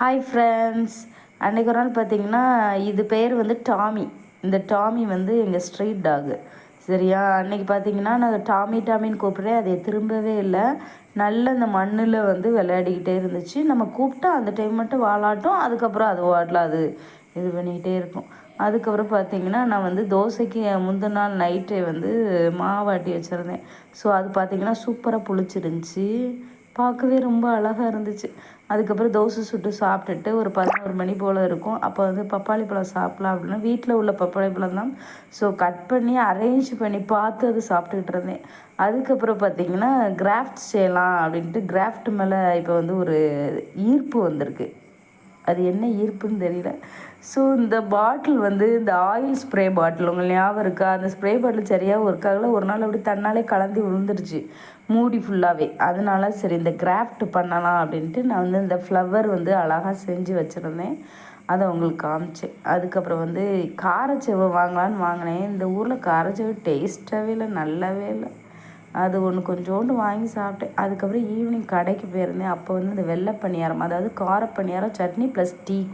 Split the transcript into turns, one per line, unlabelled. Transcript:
Hi friends அன்றைக்கு ஒரு நாள் பார்த்தீங்கன்னா இது பேர் வந்து டாமி. இந்த டாமி வந்து எங்கள் ஸ்ட்ரீட் டாகு. சரியா? அன்னைக்கு பார்த்தீங்கன்னா நான் டாமி டாமின்னு கூப்பிட்றேன். அதை திரும்பவே இல்லை. நல்ல அந்த மண்ணில் வந்து விளையாடிக்கிட்டே இருந்துச்சு. நம்ம கூப்பிட்டா அந்த டைம் மட்டும் வாழாட்டும். அதுக்கப்புறம் அது வாடலாம் அது இது பண்ணிக்கிட்டே இருக்கும். அதுக்கப்புறம் பார்த்தீங்கன்னா நான் வந்து தோசைக்கு முந்தின நாள் நைட்டே வந்து மாவாட்டி வச்சுருந்தேன். ஸோ அது பார்த்தீங்கன்னா சூப்பராக புளிச்சிருந்துச்சி. பார்க்கவே ரொம்ப அழகாக இருந்துச்சு. அதுக்கப்புறம் தோசை சுட்டு சாப்பிட்டுட்டு ஒரு பதினோரு மணி போல் இருக்கும். அப்போ வந்து பப்பாளி பழம் சாப்பிட்லாம் அப்படின்னா வீட்டில் உள்ள பப்பாளி பழம் தான். ஸோ கட் பண்ணி அரேஞ்ச் பண்ணி பார்த்து அது சாப்பிட்டுக்கிட்டு இருந்தேன். அதுக்கப்புறம் பார்த்திங்கன்னா கிராஃப்ட் செய்யலாம் அப்படின்ட்டு கிராஃப்ட் மேலே இப்போ வந்து ஒரு ஈர்ப்பு வந்திருக்கு. அது என்ன ஈர்ப்புன்னு தெரியல. ஸோ இந்த பாட்டில் வந்து இந்த ஆயில் ஸ்ப்ரே பாட்டில் உங்களுக்கு ஞாபகம் இருக்கா? அந்த ஸ்ப்ரே பாட்டில் சரியாக ஒர்க் ஆகல. ஒரு நாள் அப்படி தன்னாலே கலந்து விழுந்துருச்சு. மூடி ஃபுல்லாகவே அதனால சரி இந்த கிராஃப்ட் பண்ணலாம் அப்படின்ட்டு நான் வந்து இந்த ஃப்ளவர் வந்து அழகாக செஞ்சு வச்சுருந்தேன். அதை உங்களுக்கு காமிச்சேன். அதுக்கப்புறம் வந்து காரச்சேவை வாங்கலான்னு வாங்கினேன். இந்த ஊரில் காரச்சேவை டேஸ்ட்டாகவே இல்லை நல்லாவே இல்லை. அது ஒன்று கொஞ்சோண்டு வாங்கி சாப்பிட்டேன். அதுக்கப்புறம் ஈவினிங் கடைக்கு போயிருந்தேன். அப்போ வந்து இந்த வெள்ளை பணியாரம் அதாவது கார பணியாரம் சட்னி ப்ளஸ் டீ